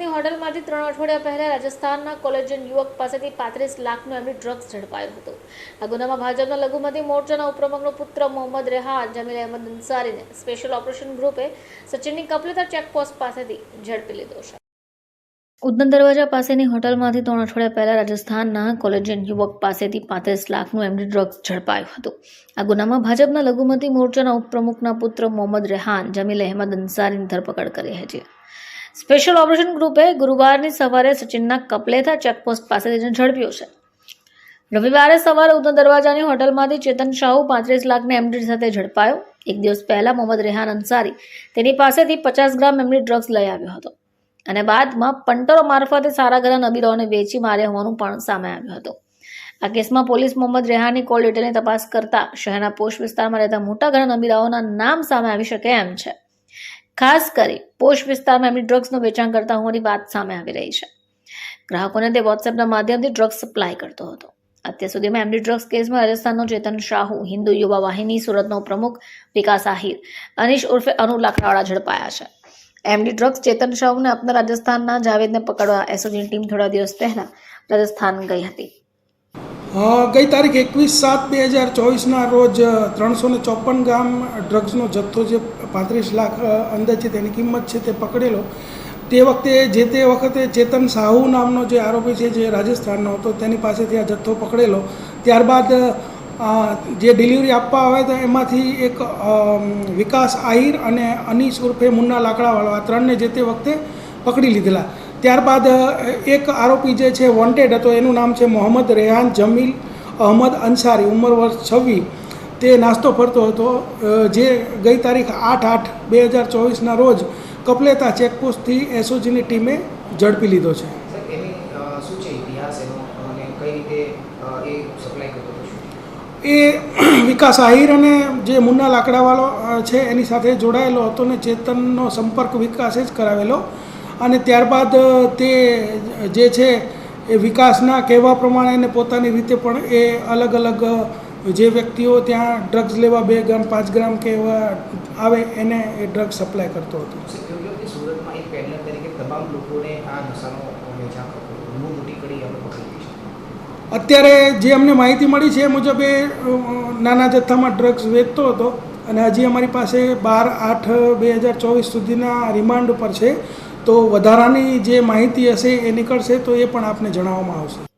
હોટલમાંથી ત્રણ અઠવાડિયા પહેલા રાજસ્થાનના કોલેજન યુવક પાસેથી પાંત્રીસ લાખનો એમની ડ્રગ્સ ઝડપાયો હતો. આ ગુનામાં ભાજપના લઘુમતી મોરચાના ઉપપ્રમુખનો પુત્ર મોહમ્મદ રેહાન, જમીલ અહેમદ અંસારીને સ્પેશિયલ ઓપરેશન ગ્રુપે સચિનની કપલેતા ચેકપોસ્ટ પાસેથી ઝડપી લીધો છે. ઉદ્દન દરવાજા પાસેની હોટલમાંથી ત્રણ અઠવાડિયા પહેલા રાજસ્થાનના કોલેજન યુવક પાસેથી પાંત્રીસ લાખનું એમની ડ્રગ્સ ઝડપાયું હતું. આ ગુનામાં ભાજપના લઘુમતી મોરચાના ઉપપ્રમુખના પુત્ર મોહમ્મદ રેહાન, જમીલ અહેમદ અંસારીની ધરપકડ કરી હતી. સ્પેશિયલ ઓપરેશન ગ્રુપે ગુરુવારની સવારે સચિનના કપલેથા ચેકપોસ્ટ પાસેથી ઝડપ્યો છે. રવિવારે સવારે ઉત્તર દરવાજાની હોટલમાંથી ચેતન શાહુ પાંત્રીસ લાખની એમડી સાથે ઝડપાયો. એક દિવસ પહેલા મોહમ્મદ રેહાન અંસારી તેની પાસેથી પચાસ ગ્રામ એમડી ડ્રગ્સ લઈ આવ્યો હતો. અને બાદમાં પંટરો મારફતે સારા ઘણા નબીરાઓને વેચી માર્યા હોવાનું પણ સામે આવ્યું હતું. આ કેસમાં પોલીસ મોહમ્મદ રેહાની કોલ ડિટેલની તપાસ કરતા શહેરના પોષ વિસ્તારમાં રહેતા મોટા ઘણા નબીરાઓના નામ સામે આવી શકે એમ છે. ખાસ કરી પોષ વિસ્તારમાં એમની ડ્રગ્સનું વેચાણ કરતા હોવાની વાત સામે આવી રહી છે. ગ્રાહકોને તે વોટ્સએપના માધ્યમથી ડ્રગ્સ સપ્લાય કરતો હતો. અત્યાર સુધીમાં એમડી ડ્રગ્સ કેસમાં રાજસ્થાનનો ચેતન શાહુ, હિન્દુ યુવા વાહિની, સુરતનો પ્રમુખ વિકાસ આહિર, અનિશ ઉર્ફે અનુ લાખડાવાળા ઝડપાયા છે. એમડી ડ્રગ્સ ચેતન શાહુને આપના રાજસ્થાનના જાવેદને પકડવા એસઓજીની ટીમ થોડા દિવસ પહેલા રાજસ્થાન ગઈ હતી. ગઈ તારીખ એકવીસ સાત બે હજાર ચોવીસના રોજ ત્રણસો ને ચોપન ગ્રામ ડ્રગ્સનો જથ્થો જે પાંત્રીસ લાખ અંદર અંદાજે તેની કિંમત છે તે પકડેલો. તે વખતે જે તે વખતે ચેતન સાહુ નામનો જે આરોપી છે જે રાજસ્થાનનો હતો, તેની પાસેથી આ જથ્થો પકડેલો. ત્યારબાદ જે ડિલિવરી આપવા આવે તો એમાંથી એક વિકાસ આહિર અને અનીશ ઉર્ફે મુન્ના લાકડાવાળો આ ત્રણને જે તે વખતે પકડી લીધેલા. ત્યારબાદ એક આરોપી જે છે વોન્ટેડ હતો એનું નામ છે મોહમ્મદ રેહાન જમીલ અહમદ અંસારી ઉંમર વર્ષ છવ્વીસ. તે નાસ્તો ફરતો હતો જે ગઈ તારીખ આઠ આઠ બે હજાર ચોવીસના રોજ કપલેતા ચેકપોસ્ટથી એસઓજીની ટીમે ઝડપી લીધો છે. એ વિકાસ આહિર અને જે મુન્ના લાકડાવાળો છે એની સાથે જોડાયેલો હતો ને ચેતનનો સંપર્ક વિકાસે જ કરાવેલો. અને ત્યારબાદ તે જે છે એ વિકાસના કહેવા પ્રમાણે એને પોતાની રીતે પણ એ અલગ અલગ જે વ્યક્તિઓ ત્યાં ડ્રગ્સ લેવા બે ગ્રામ પાંચ ગ્રામ કે એવા આવે એને એ ડ્રગ્સ સપ્લાય કરતો હતો. અત્યારે જે અમને માહિતી મળી છે એ મુજબ એ નાના જથ્થામાં ડ્રગ્સ વેચતો હતો અને હજી અમારી પાસે બાર આઠ બે હજાર ચોવીસ સુધીના રિમાન્ડ ઉપર છે. તો વધારાની જે માહિતી હશે એ નીકળશે તો એ પણ આપને જણાવવામાં આવશે.